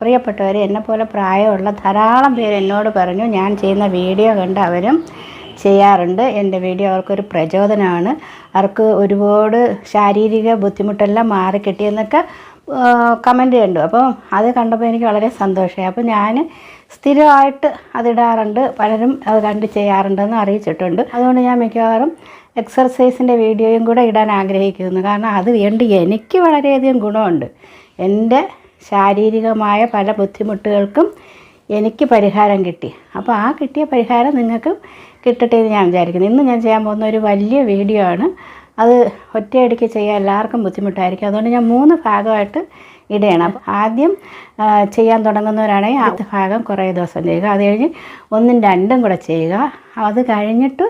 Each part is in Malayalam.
പ്രിയപ്പെട്ടവർ എന്നെപ്പോലെ പ്രായമുള്ള ധാരാളം പേര് എന്നോട് പറഞ്ഞു ഞാൻ ചെയ്യുന്ന വീഡിയോ കണ്ട് അവരും ചെയ്യാറുണ്ട്. എന്റെ വീഡിയോ അവർക്കൊരു പ്രചോദനമാണ്. അവർക്ക് ഒരുപാട് ശാരീരിക ബുദ്ധിമുട്ടെല്ലാം മാറി കിട്ടിയെന്നൊക്കെ കമന്റ് കണ്ടു. അപ്പോൾ അത് കണ്ടപ്പോൾ എനിക്ക് വളരെ സന്തോഷമായി. അപ്പോൾ ഞാൻ സ്ഥിരമായിട്ട് അതിടാറുണ്ട്. പലരും അത് കണ്ട് ചെയ്യാറുണ്ടെന്ന് അറിയിച്ചിട്ടുണ്ട്. അതുകൊണ്ട് ഞാൻ മിക്കവാറും എക്സർസൈസിന്റെ വീഡിയോയും കൂടെ ഇടാൻ ആഗ്രഹിക്കുന്നു. കാരണം അത് വേണ്ടി എനിക്ക് വളരെയധികം ഗുണമുണ്ട്. എന്റെ ശാരീരികമായ പല ബുദ്ധിമുട്ടുകൾക്കും എനിക്ക് പരിഹാരം കിട്ടി. അപ്പോൾ ആ കിട്ടിയ പരിഹാരം നിങ്ങൾക്കും കിട്ടട്ടെ എന്ന് ഞാൻ വിചാരിക്കുന്നു. ഇന്ന് ഞാൻ ചെയ്യാൻ പോകുന്ന ഒരു വലിയ വീഡിയോ ആണ്. അത് ഒറ്റയടിക്ക് ചെയ്യാൻ എല്ലാവർക്കും ബുദ്ധിമുട്ടായിരിക്കും. അതുകൊണ്ട് ഞാൻ മൂന്ന് ഭാഗമായിട്ട് ഇടുകയാണ്. അപ്പോൾ ആദ്യം ചെയ്യാൻ തുടങ്ങുന്നവരാണെങ്കിൽ ആദ്യ ഭാഗം കുറേ ദിവസം ചെയ്യുക. അത് കഴിഞ്ഞ് ഒന്നും രണ്ടും കൂടെ ചെയ്യുക. അത് കഴിഞ്ഞിട്ട്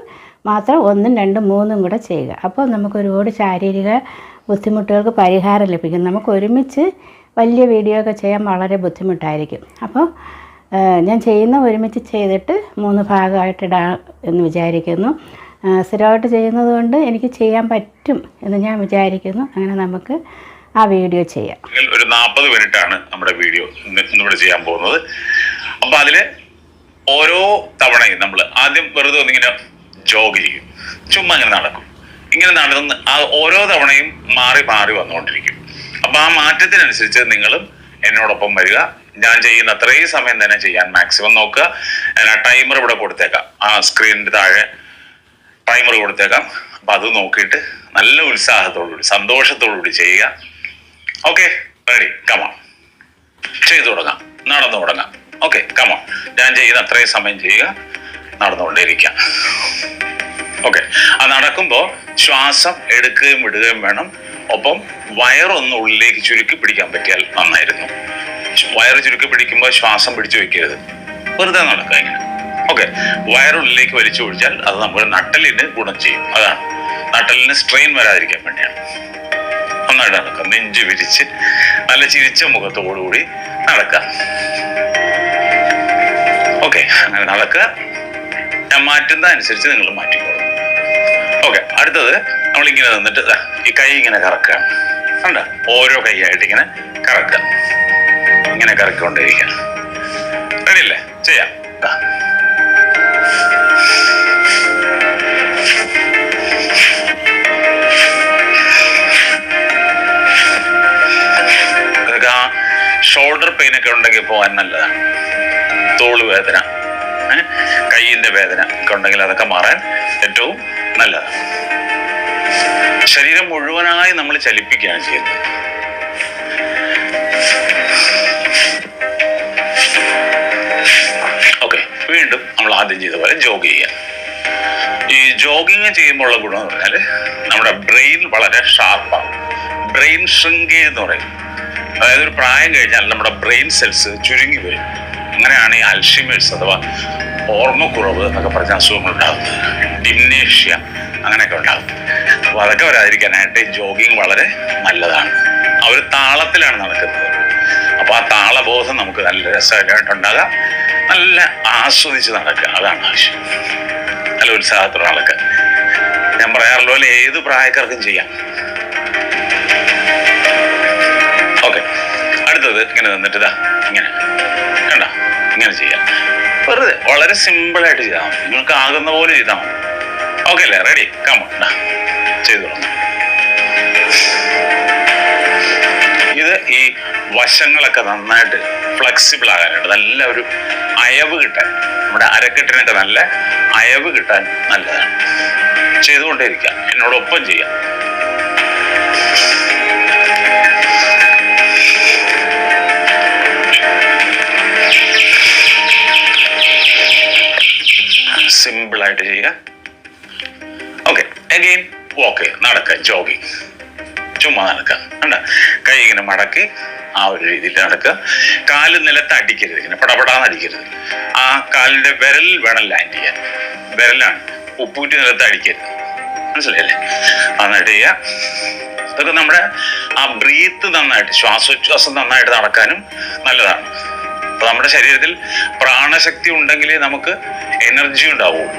മാത്രം ഒന്നും രണ്ടും മൂന്നും കൂടെ ചെയ്യുക. അപ്പോൾ നമുക്ക് ഒരുപാട് ശാരീരിക ബുദ്ധിമുട്ടുകൾക്ക് പരിഹാരം ലഭിക്കും നമുക്ക് ഒരുമിച്ച് വലിയ വീഡിയോ ഒക്കെ ചെയ്യാൻ വളരെ ബുദ്ധിമുട്ടായിരിക്കും. അപ്പോൾ ഞാൻ ചെയ്യുന്ന ഒരുമിച്ച് ചെയ്തിട്ട് മൂന്ന് ഭാഗമായിട്ട് എന്ന് വിചാരിക്കുന്നു. സ്ഥിരമായിട്ട് ചെയ്യുന്നത് കൊണ്ട് എനിക്ക് ചെയ്യാൻ പറ്റും എന്ന് ഞാൻ വിചാരിക്കുന്നു. അങ്ങനെ നമുക്ക് ആ വീഡിയോ ചെയ്യാം. ഒരു നാൽപ്പത് മിനിറ്റ് ആണ് നമ്മുടെ വീഡിയോ ഇവിടെ ചെയ്യാൻ പോകുന്നത്. അപ്പൊ അതിൽ ഓരോ തവണയും നമ്മൾ ആദ്യം വെറുതെ ഒന്നിങ്ങനെ ജോഗ് ചെയ്യും. ചുമ്മാ ഇങ്ങനെ നടക്കും. ഇങ്ങനെ നടന്ന് ആ ഓരോ തവണയും മാറി മാറി വന്നുകൊണ്ടിരിക്കും. അപ്പൊ ആ മാറ്റത്തിനനുസരിച്ച് നിങ്ങളും എന്നോടൊപ്പം വരിക. ഞാൻ ചെയ്യുന്ന അത്രയും സമയം തന്നെ ചെയ്യാൻ മാക്സിമം നോക്കുക. ഞാൻ ആ ടൈമർ ഇവിടെ കൊടുത്തേക്കാം. ആ സ്ക്രീനിന്റെ താഴെ ടൈമർ കൊടുത്തേക്കാം. അപ്പൊ അത് നോക്കിയിട്ട് നല്ല ഉത്സാഹത്തോടുകൂടി സന്തോഷത്തോടുകൂടി ചെയ്യുക. ഓക്കെ റെഡി കമാം ചെയ്തു തുടങ്ങാം. നടന്നു തുടങ്ങാം. ഓക്കെ കമാം ഞാൻ ചെയ്യുന്ന അത്രയും സമയം ചെയ്യുക. നടന്നുകൊണ്ടേയിരിക്കാം. ഓക്കെ ആ നടക്കുമ്പോൾ ശ്വാസം എടുക്കുകയും വിടുകയും വേണം. ഒപ്പം വയറൊന്ന് ഉള്ളിലേക്ക് ചുരുക്കി പിടിക്കാൻ പറ്റിയാൽ നന്നായിരുന്നു. വയറ് ചുരുക്കി പിടിക്കുമ്പോൾ ശ്വാസം പിടിച്ചു വെക്കരുത്. വെറുതെ നടക്കുക ഇങ്ങനെ. ഓക്കെ വയറുള്ളിലേക്ക് വലിച്ചു പിടിച്ചാൽ അത് നമ്മുടെ നട്ടലിന് ഗുണം ചെയ്യും. അതാണ്. നട്ടലിന് സ്ട്രെയിൻ വരാതിരിക്കാൻ വേണ്ടിയാണ്. നന്നായിട്ട് നടക്കുക. നെഞ്ച് വിരിച്ച് നല്ല ചിരിച്ച മുഖത്തോടുകൂടി നടക്കുക. ഓക്കെ അങ്ങനെ നടക്കുക. ഞാൻ മാറ്റുന്ന അനുസരിച്ച് നിങ്ങൾ മാറ്റിക്കോളും. ഓക്കെ അടുത്തത് നമ്മളിങ്ങനെ നിന്നിട്ട് ഈ കൈ ഇങ്ങനെ കറക്കുക. കണ്ട? ഓരോ കൈയായിട്ട് ഇങ്ങനെ കറക്കുക. ഇങ്ങനെ കറക്കിക്കൊണ്ടിരിക്കുക റെഡി അല്ലേ ചെയ്യാം. ഷോൾഡർ പെയിൻ ഒക്കെ ഉണ്ടെങ്കിൽ പോകാൻ നല്ലതാണ് തോൾ വേദന? കൈയിന്റെ വേദന ഒക്കെ ഉണ്ടെങ്കിൽ അതൊക്കെ മാറാൻ ഏറ്റവും നല്ലതാണ് ശരീരം മുഴുവനായി നമ്മൾ ചലിപ്പിക്കുകയാണ് ചെയ്യുന്നത്. ഓക്കെ വീണ്ടും നമ്മൾ ആദ്യം ചെയ്ത പോലെ ജോഗ് ചെയ്യുക ഈ ജോഗിങ് ചെയ്യുമ്പോഴുള്ള ഗുണം എന്ന് പറഞ്ഞാൽ നമ്മുടെ ബ്രെയിൻ വളരെ ഷാർപ്പാണ് ബ്രെയിൻ ഷ്രിങ്ക് എന്ന് പറയും. അതായത് ഒരു പ്രായം കഴിഞ്ഞാൽ നമ്മുടെ ബ്രെയിൻ സെൽസ് ചുരുങ്ങി വരും. അങ്ങനെയാണ് ഈ അൽഷിമേഴ്സ് അഥവാ ഓർമ്മക്കുറവ് എന്നൊക്കെ പറഞ്ഞ അസുഖങ്ങൾ ഉണ്ടാകുന്നത്. ഡിംനേഷ്യ അങ്ങനെയൊക്കെ ഉണ്ടാകും അതൊക്കെ വരാതിരിക്കാനായിട്ട് ജോഗിങ് വളരെ നല്ലതാണ്. അവർ താളത്തിലാണ് നടക്കുന്നത്. അപ്പോൾ ആ താളബോധം നമുക്ക് നല്ല രസമായിട്ടുണ്ടാകാം. നല്ല ആസ്വദിച്ച് നടക്കുക. അതാണ് ആവശ്യം. നല്ല ഉത്സാഹത്തോടെ നടക്കുക. ഞാൻ പറയാറുള്ള പോലെ ഏത് പ്രായക്കാർക്കും ചെയ്യാം. ഓക്കെ അടുത്തത് ഇങ്ങനെ നിന്നിട്ട് ഇതാ ഇങ്ങനെ. കണ്ട? ഇങ്ങനെ ചെയ്യാം. വെറുതെ. വളരെ സിമ്പിളായിട്ട് ചെയ്താൽ മതി. നിങ്ങൾക്ക് ആകുന്ന പോലെ ചെയ്താൽ മതി. ഓക്കെ അല്ലേ? റെഡി കമ ചെയ്തു. ഇത് ഈ വശങ്ങളൊക്കെ നന്നായിട്ട് ഫ്ലെക്സിബിൾ ആകാനായിട്ട് നല്ല ഒരു അയവ് കിട്ടാൻ നമ്മുടെ അരക്കെട്ടിനൊക്കെ നല്ല അയവ് കിട്ടാൻ നല്ലതാണ്. ചെയ്തുകൊണ്ടേയിരിക്കാം. എന്നോടൊപ്പം ചെയ്യാം. സിമ്പിളായിട്ട് ചെയ്യുക. ഓക്കെ അഗെയിൻ ഓക്കെ നടക്കുക ജോഗിങ് ചുമ്മാ നടക്കുക കണ്ട? കൈ ഇങ്ങനെ മടക്കി ആ ഒരു രീതിയിൽ നടക്കുക കാൽ നിലത്ത് അടിക്കരുത് ഇങ്ങനെ പടപടാന്ന് അടിക്കരുത്. ആ കാലിന്റെ വിരൽ വേണം ലാൻഡ് ചെയ്യാൻ. വിരലാണ്. ഉപ്പൂറ്റി നിലത്ത് അടിക്കരുത്. മനസ്സിലായല്ലേ? നന്നായിട്ട് ചെയ്യുക. ഇതൊക്കെ നമ്മുടെ ആ ബ്രീത്ത് നന്നായിട്ട് ശ്വാസോച്ഛ്വാസം നന്നായിട്ട് നടക്കാനും നല്ലതാണ്. അപ്പൊ നമ്മുടെ ശരീരത്തിൽ പ്രാണശക്തി ഉണ്ടെങ്കിലേ നമുക്ക് എനർജി ഉണ്ടാവുള്ളൂ.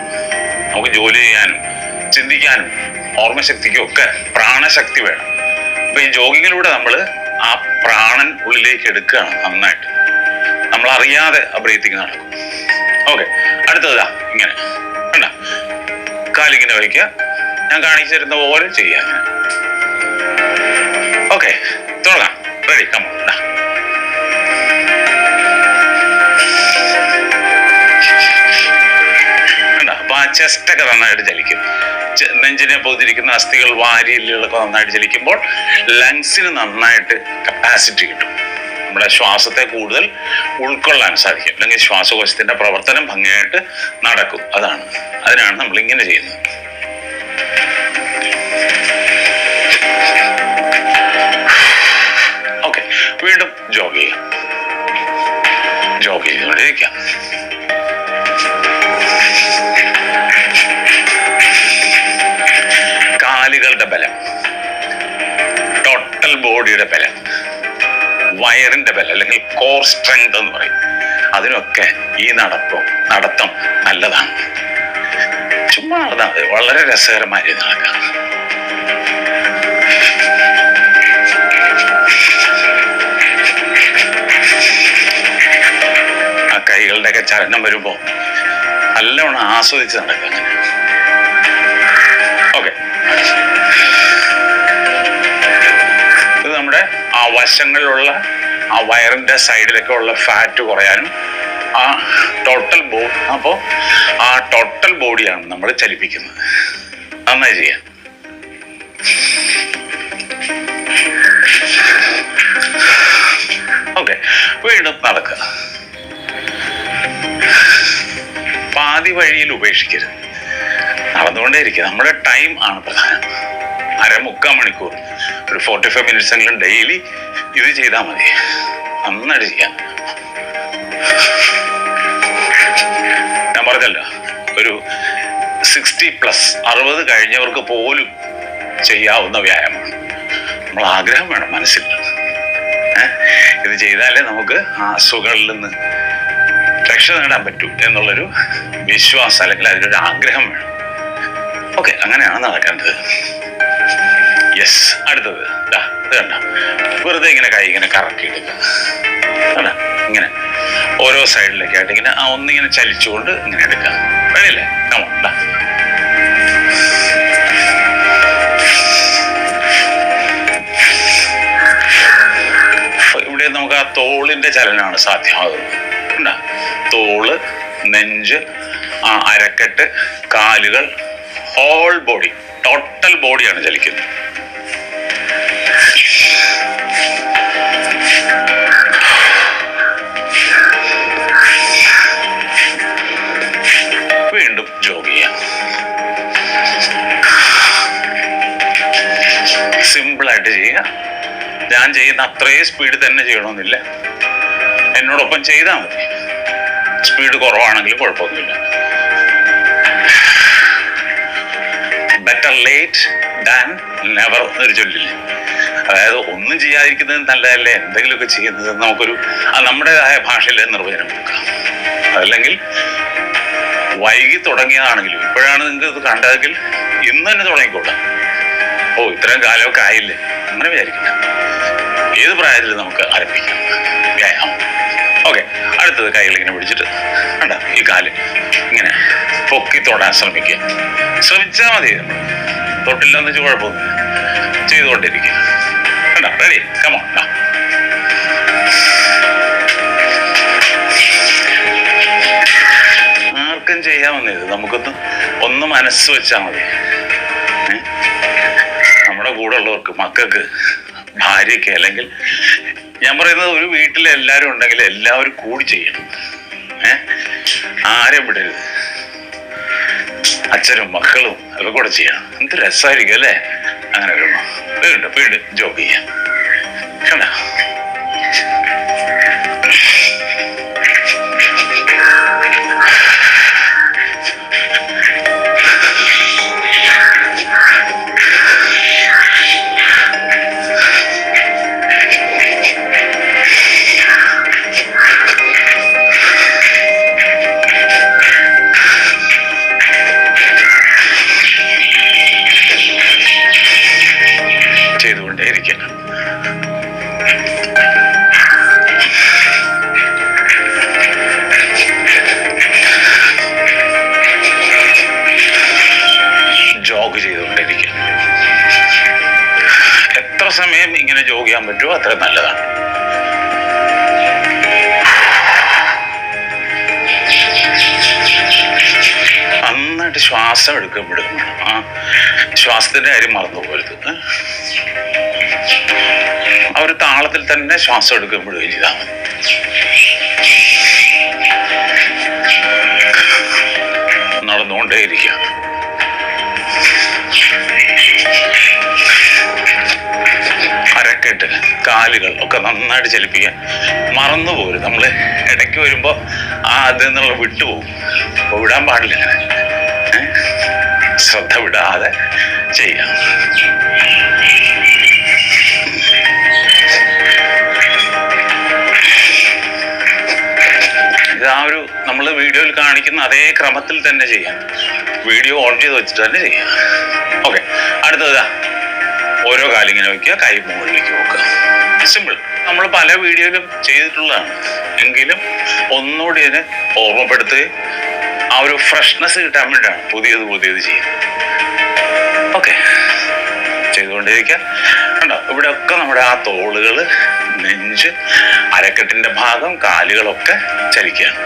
നമുക്ക് ജോലി ചെയ്യാനും ചിന്തിക്കാനും ഓർമ്മശക്തിക്കും ഒക്കെ പ്രാണശക്തി വേണം. അപ്പൊ ഈ ജോഗിങ്ങിലൂടെ നമ്മൾ ആ പ്രാണൻ ഉള്ളിലേക്ക് എടുക്കുകയാണ് നന്നായിട്ട്. നമ്മൾ അറിയാതെ ആ ബ്രീത്തിങ് നടക്കും. ഓക്കെ അടുത്തതാ ഇങ്ങനെ. കണ്ട? കാലിങ്ങനെ വയ്ക്കുക ഞാൻ കാണിച്ചു തരുന്ന പോലെ ചെയ്യുക ഓക്കെ തുടങ്ങാം. റെഡി കമ്മ ചെസ്റ്റൊക്കെ നന്നായിട്ട് ചലിക്കും. ചെ- നെഞ്ചിനെ പൊതിരിക്കുന്ന അസ്ഥികൾ വാരിയലുകളൊക്കെ നന്നായിട്ട് ചലിക്കുമ്പോൾ ലങ്സിന് നന്നായിട്ട് കപ്പാസിറ്റി കിട്ടും. നമ്മുടെ ശ്വാസത്തെ കൂടുതൽ ഉൾക്കൊള്ളാൻ സാധിക്കും. അല്ലെങ്കിൽ ശ്വാസകോശത്തിന്റെ പ്രവർത്തനം ഭംഗിയായിട്ട് നടക്കും. അതാണ്. അതിനാണ് നമ്മൾ ഇങ്ങനെ ചെയ്യുന്നത്. ഓക്കെ. വീണ്ടും ജോഗ് ചെയ്യാം. ജോഗ് ചെയ്തുകൊണ്ടിരിക്കാം. കാലുകളുടെ ബലം. ടോട്ടൽ ബോഡിയുടെ ബലം. വയറിന്റെ ബലം അല്ലെങ്കിൽ കോർ സ്ട്രെങ്ത് എന്ന് പറയും. അതിനൊക്കെ ഈ നടപ്പം നടത്തം നല്ലതാണ്. ചുമ്മാ നടന്നാൽ. വളരെ രസകരമായി നടക്കാം. ആ കൈകളുടെയൊക്കെ ചലനം വരുമ്പോ നല്ലവണ്ണം ആസ്വദിച്ച് നടക്കുക. അങ്ങനെ ഓക്കെ വശങ്ങളിലുള്ള ആ വയറിന്റെ സൈഡിലൊക്കെ ഉള്ള ഫാറ്റ് കുറയാനും ആ ടോട്ടൽ ബോ അപ്പോൾ ആ ടോട്ടൽ ബോഡിയാണ് നമ്മൾ ചലിപ്പിക്കുന്നത്. നന്നായി ചെയ്യാം. ഓക്കെ വീണ്ടും നടക്കുക. പാതി വഴിയിൽ ഉപേക്ഷിക്കരുത്. നടന്നുകൊണ്ടേയിരിക്കുക. നമ്മുടെ ടൈം ആണ് പ്രധാനം. അര മുക്കാൽ മണിക്കൂർ. ഒരു ഫോർട്ടി ഫൈവ് മിനിറ്റ്സ് എങ്കിലും ഡെയിലി ഇത് ചെയ്താൽ മതി. നന്നായിട്ട് ചെയ്യാം. ഞാൻ പറഞ്ഞല്ലോ ഒരു സിക്സ്റ്റി പ്ലസ് അറുപത് കഴിഞ്ഞവർക്ക് പോലും ചെയ്യാവുന്ന വ്യായാമമാണ്. നമ്മൾ ആഗ്രഹം വേണം മനസ്സിൽ. ഇത് ചെയ്താലേ നമുക്ക് ആ അസുഖങ്ങളിൽ നിന്ന് രക്ഷ നേടാൻ പറ്റൂ എന്നുള്ളൊരു വിശ്വാസം അല്ലെങ്കിൽ അതിനൊരു ആഗ്രഹം വേണം. ഓക്കെ അങ്ങനെയാണ് നടക്കേണ്ടത്. യെസ് അടുത്തത്. ദാ, വെറുതെ ഇങ്ങനെ കൈ ഇങ്ങനെ കറക്കി എടുക്കുക. ഇങ്ങനെ ഓരോ സൈഡിലേക്കായിട്ട് ഇങ്ങനെ ആ ഒന്നിങ്ങനെ ചലിച്ചുകൊണ്ട് ഇങ്ങനെ എടുക്കുക. വേണില്ലേ കമോ ഇവിടെ നമുക്ക് ആ തോളിന്റെ ചലനമാണ് സാധ്യമാകുന്നത്. തോൾ നെഞ്ച് അരക്കെട്ട് കാലുകൾ ഹോൾ ബോഡി ടോട്ടൽ ബോഡിയാണ് ചലിക്കുന്നത്. വീണ്ടും ജോഗ് ചെയ്യാം. സിമ്പിൾ ആയിട്ട് ചെയ്യുക ഞാൻ ചെയ്യുന്ന അത്രയും സ്പീഡ് തന്നെ ചെയ്യണമെന്നില്ല. എന്നോടൊപ്പം ചെയ്താൽ മതി. സ്പീഡ് കുറവാണെങ്കിലും കുഴപ്പമൊന്നുമില്ല. ബെറ്റർ ലേറ്റ് ദാൻ നെവർ എന്നൊരു ചൊല്ലില്ലേ? അതായത് ഒന്നും ചെയ്യാതിരിക്കുന്നത് നല്ലതല്ലേ? എന്തെങ്കിലുമൊക്കെ ചെയ്യുന്നത് നമുക്കൊരു നമ്മുടേതായ ഭാഷയിൽ നിർവചനം കൊടുക്കാം അതല്ലെങ്കിൽ വൈകി തുടങ്ങിയതാണെങ്കിലും ഇപ്പോഴാണ് നിങ്ങൾക്ക് ഇത് കണ്ടതെങ്കിൽ ഇന്ന് തന്നെ തുടങ്ങിക്കോട്ടെ. ഓ ഇത്രയും കാലമൊക്കെ ആയില്ലേ? അങ്ങനെ വിചാരിക്കില്ല. ഏത് പ്രായത്തിലും നമുക്ക് ആരംഭിക്കാം. വ്യായാമം. ഓക്കെ അടുത്തത് കൈകൾ ഇങ്ങനെ പിടിച്ചിട്ട്. കണ്ട? ഈ കാൽ ഇങ്ങനെ പൊക്കി തൊടാൻ ശ്രമിക്കുക. ശ്രമിച്ചാൽ മതി. തൊട്ടില്ലെന്ന് വെച്ചാൽ കുഴപ്പമൊന്നുമില്ല. ചെയ്തുകൊണ്ടിരിക്കുക. കണ്ട റെഡി കമോൺ ആർക്കും ചെയ്യാമെന്നത് നമുക്കൊന്ന് ഒന്ന് മനസ്സ് വെച്ചാൽ മതി. നമ്മുടെ കൂടെ ഉള്ളവർക്ക് മക്കൾക്ക് ഭാര്യയ്ക്ക് അല്ലെങ്കിൽ ഞാൻ പറയുന്നത് ഒരു വീട്ടിൽ എല്ലാവരും ഉണ്ടെങ്കിൽ എല്ലാവരും കൂടി ചെയ്യണം. ഏ? ആരെയും വിടരുത്. അച്ഛനും മക്കളും ഒക്കെ കൂടെ ചെയ്യണം. എന്ത് രസമായിരിക്കും അല്ലേ? അങ്ങനെ വരുമ്പോ വീണ്ടും വീണ്ടും ജോബ് ചെയ്യാം കണ്ട? ശ്വാസം എടുക്കുമ്പോഴും ആ ശ്വാസത്തിന്റെ കാര്യം മറന്നു പോകരുത് ഏ? ആ ഒരു താളത്തിൽ തന്നെ ശ്വാസം എടുക്കുമ്പോഴും ചെയ്താൽ മതി അരക്കെട്ട് കാലുകൾ ഒക്കെ നന്നായിട്ട് ചലിപ്പിക്കാൻ മറന്നു പോരും നമ്മൾ ഇടയ്ക്ക് വരുമ്പോൾ ആ അതിൽ നിന്നുള്ള വിട്ടുപോകും. വിടാൻ പാടില്ല? ശ്രദ്ധ വിടാതെ ചെയ്യാം. ഇത് ആ ഒരു നമ്മൾ വീഡിയോയിൽ കാണിക്കുന്ന അതേ ക്രമത്തിൽ തന്നെ ചെയ്യാം. വീഡിയോ ഓൺ ചെയ്ത് വെച്ചിട്ട് തന്നെ ചെയ്യാം. ഓക്കെ അടുത്തതാ ഓരോ കാലിങ്ങനെ വയ്ക്കുക കൈ മുകളിലേക്ക് വെക്കുക. സിമ്പിൾ നമ്മൾ പല വീഡിയോയിലും ചെയ്തിട്ടുള്ളതാണ്. എങ്കിലും ഒന്നുകൂടി ഇതിനെ ഓർമ്മപ്പെടുത്തുകയും ആ ഒരു ഫ്രഷ്നെസ് കിട്ടാൻ വേണ്ടിയാണ് പുതിയത് പുതിയത് ചെയ്യുന്നത്. ഓക്കെ ചെയ്തുകൊണ്ടിരിക്കുക. കണ്ടോ ഇവിടെ ഒക്കെ നമ്മുടെ ആ തോളുകൾ നെഞ്ച് അരക്കെട്ടിന്റെ ഭാഗം കാലുകളൊക്കെ ചലിക്കുകയാണ്.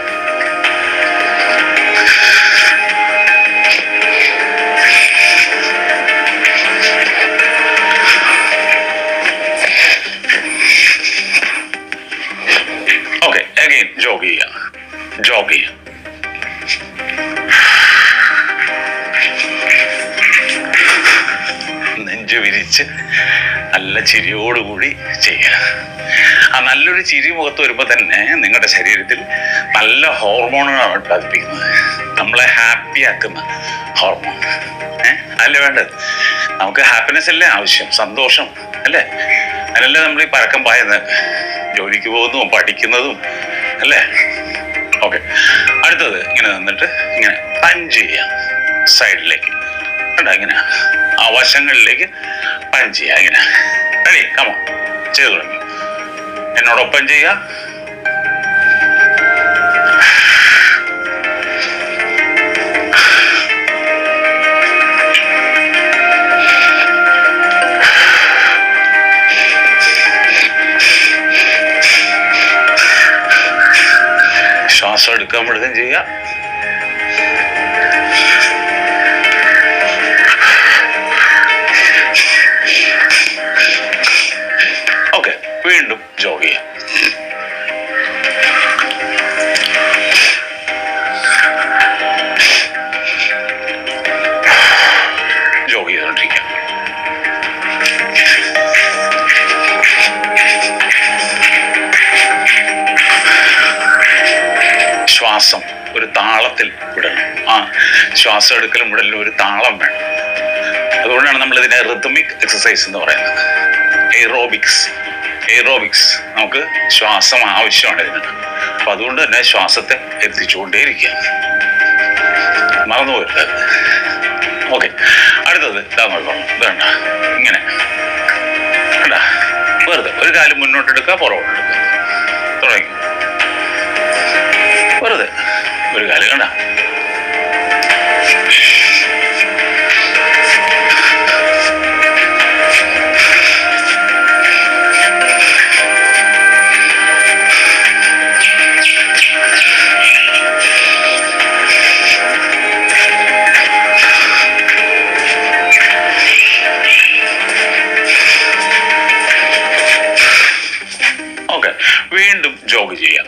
ജോഗ് ചെയ്യുക. ജോഗ് ചെയ്യുക. നെഞ്ച് വിരിച്ച് നല്ല ചിരിയോടുകൂടി ചെയ്യുക ആ നല്ലൊരു ചിരി മുഖത്ത് വരുമ്പോൾ തന്നെ നിങ്ങളുടെ ശരീരത്തിൽ നല്ല ഹോർമോണുകളാണ് ഉത്പാദിപ്പിക്കുന്നത് നമ്മളെ ഹാപ്പി ആക്കുന്ന ഹോർമോൺ. ഏഹ് അതല്ലേ വേണ്ടത്? നമുക്ക് ഹാപ്പിനെസ് അല്ലേ ആവശ്യം? സന്തോഷം അല്ലേ? അതിനല്ലേ നമ്മൾ ഈ പരക്കം പായുന്നത്? ജോലിക്ക് പോകുന്നതും പഠിക്കുന്നതും അല്ലേ? ഓക്കെ. അടുത്തത് ഇങ്ങനെ നിന്നിട്ട് ഇങ്ങനെ പഞ്ച് ചെയ്യാം. സൈഡിലേക്ക് കണ്ടോ ഇങ്ങനെ? ആ വശങ്ങളിലേക്ക് പഞ്ച് ചെയ്യുക ഇങ്ങനെ. റെഡി കമോ ചെയ്തു തുടങ്ങി. എന്നോടൊപ്പം ചെയ്യുക. ശ്വാസം എടുക്കുമ്പോഴത്തേക്കും ചെയ്യാം ഓക്കെ വീണ്ടും ജോഗ് ജോഗ് ചെയ്തോണ്ടിരിക്കാം ശ്വാസം ഒരു താളത്തിൽ വിടണം. ആ ശ്വാസം എടുക്കലും വിടലും ഒരു താളം വേണം. അതുകൊണ്ടാണ് നമ്മൾ ഇതിനെ റിതമിക് എക്സസൈസ് എന്ന് പറയുന്നത്. എയ്റോബിക്സ് എയ്റോബിക്സ് നമുക്ക് ശ്വാസം ആവശ്യമാണ് ഇതിന്. അപ്പൊ അതുകൊണ്ട് തന്നെ ശ്വാസത്തെ എത്തിച്ചുകൊണ്ടേയിരിക്കുക. മറന്നു ഓക്കെ അടുത്തത് ഇതാ നോക്കണം ഇതണ്ട ഇങ്ങനെ. കണ്ടാ? വെറുതെ. ഒരു കാലം മുന്നോട്ടെടുക്കുക പുറകോട്ട് എടുക്കുക. തുടങ്ങി. വെറുതെ. ഒരു കാലം കണ്ട? വീണ്ടും ജോഗ് ചെയ്യാം.